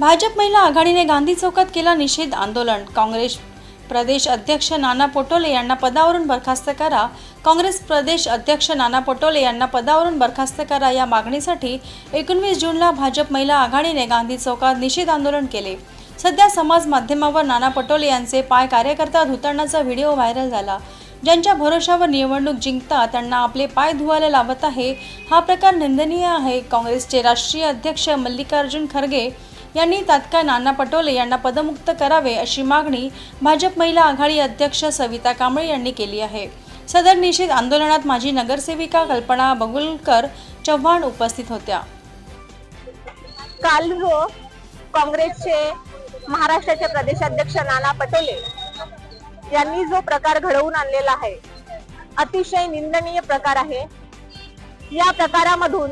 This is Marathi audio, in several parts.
भाजप महिला आघाडीने गांधी चौकात केला निषेध आंदोलन. काँग्रेस प्रदेश अध्यक्ष नाना पटोले यांना पदावरून बरखास्त करा. काँग्रेस प्रदेश अध्यक्ष नाना पटोले यांना पदावरून बरखास्त करा या मागणीसाठी एकोणवीस जूनला भाजप महिला आघाडीने गांधी चौकात निषेध आंदोलन केले. सध्या समाज माध्यमावर नाना पटोले यांचे पाय कार्यकर्ता धुताडण्याचा व्हिडिओ व्हायरल झाला. ज्यांच्या भरोशावर निवडणूक जिंकता त्यांना आपले पाय धुवायला लावत आहे हा प्रकार निंदनीय आहे. काँग्रेसचे राष्ट्रीय अध्यक्ष मल्लिकार्जुन खरगे यांनी तात्काळ नाना पटोले यांना पदमुक्त करावे अशी मागणी भाजप महिला आघाडी अध्यक्ष सविता कांबळे यांनी केली आहे. सदर निषेध आंदोलनात माजी नगरसेविका कल्पना बगुलकर चव्हाण उपस्थित होत्या. काल जो काँग्रेसचे महाराष्ट्राचे प्रदेशाध्यक्ष नाना पटोले यांनी जो प्रकार घडवून आणलेला आहे अतिशय निंदनीय प्रकार आहे. या प्रकारामधून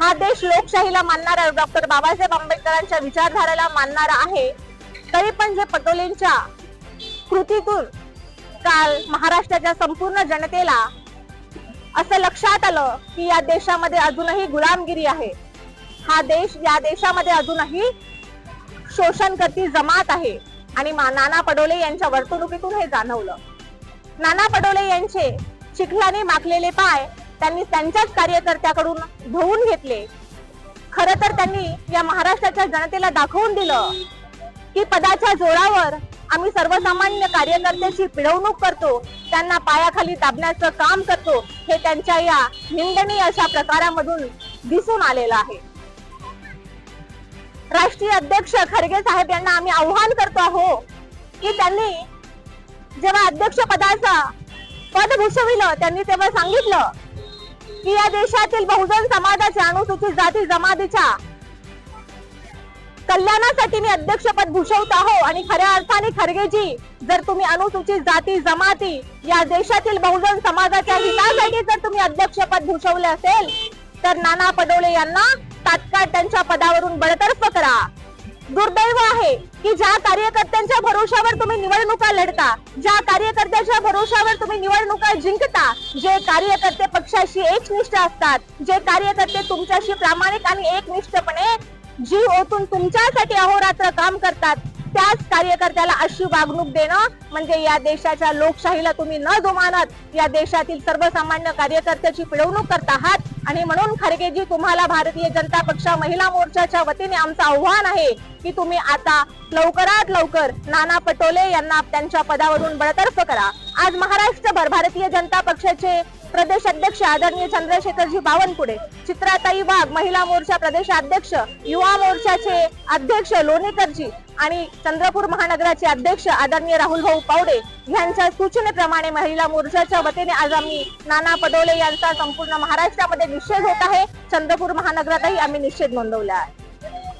हा देश लोकशाहीला मानणारा डॉक्टर बाबासाहेब आंबेडकरांच्या विचारधारेला मानणारा आहे. तरी पण जे पटोलेंच्या कृतीतून काल महाराष्ट्राच्या संपूर्ण जनतेला असं लक्षात आलं की या देशामध्ये अजूनही गुलामगिरी आहे. हा देश या देशामध्ये अजूनही शोषण करती जमात आहे. आणि नाना पडोले यांच्या वर्तणुकीतून हे जाणवलं. नाना पडोले यांचे चिखलाने माखलेले पाय त्यांनी त्यांच्याच कार्यकर्त्याकडून धुवून घेतले. खर तर त्यांनी या महाराष्ट्राच्या जनतेला दाखवून दिलं की पदाच्या जोरावर आम्ही सर्वसामान्य कार्यकर्त्याची पिळवणूक करतो त्यांना पायाखाली दाबण्याचं काम करतो हे त्यांच्या या निंदनीय अशा प्रकारामधून दिसून आलेलं आहे. राष्ट्रीय अध्यक्ष खरगे साहेब यांना आम्ही आव्हान करतो आहो की त्यांनी जेव्हा अध्यक्ष पदाचा पद भूषविलं त्यांनी तेव्हा सांगितलं की या देशातील बहुजन समाजाच्या अनुसूचित जाती जमातीच्या. कल्याणासाठी मी अध्यक्षपद भूषवत आहो आणि खऱ्या अर्थाने खरगेजी जर तुम्ही अनुसूचित जाती जमाती या देशातील बहुजन समाजाच्या हितासाठी जर तुम्ही अध्यक्षपद भूषवले असेल तर नाना पडोळे यांना तात्काळ त्यांच्या पदावरून बडतर्फ करा. दुर्दैव आहे की ज्या कार्यकर्त्यांच्या भरोशावर तुम्ही निवडणुका लढता ज्या कार्यकर्त्यांच्या भरोशावर तुम्ही निवडणुका जिंकता जे कार्यकर्ते पक्षाशी एकनिष्ठ असतात जे कार्यकर्ते तुमच्याशी प्रामाणिक आणि एकनिष्ठपणे जीव ओतून तुमच्यासाठी अहोरात्र काम करतात त्याच कार्यकर्त्याला अशी वागणूक देणं म्हणजे या देशाच्या लोकशाहीला तुम्ही न जुमानत या देशातील सर्वसामान्य कार्यकर्त्याची पिळवणूक करत आहात. आणि म्हणून खरगेजी तुम्हाला भारतीय जनता पक्ष महिला मोर्चाच्या वतीने आमचं आव्हान आहे की तुम्ही आता लवकरात लवकर नाना पटोले यांना त्यांच्या पदावरून बडतर्फ करा. आज महाराष्ट्रभर भारतीय जनता पक्षाचे प्रदेश अध्यक्ष आदरणीय चंद्रशेखरजी बावनकुळे चित्राताई वाघ महिला मोर्चा प्रदेशाध्यक्ष युवा मोर्चाचे अध्यक्ष लोणीकरजी आणि चंद्रपूर महानगराचे अध्यक्ष आदरणीय राहुल भाऊ पावडे यांच्या सूचनेप्रमाणे महिला मोर्चाच्या वतीने आज आम्ही नाना पटोले यांचा संपूर्ण महाराष्ट्रामध्ये निषेध होत आहे. चंद्रपूर महानगरातही आम्ही निषेध नोंदवला आहे.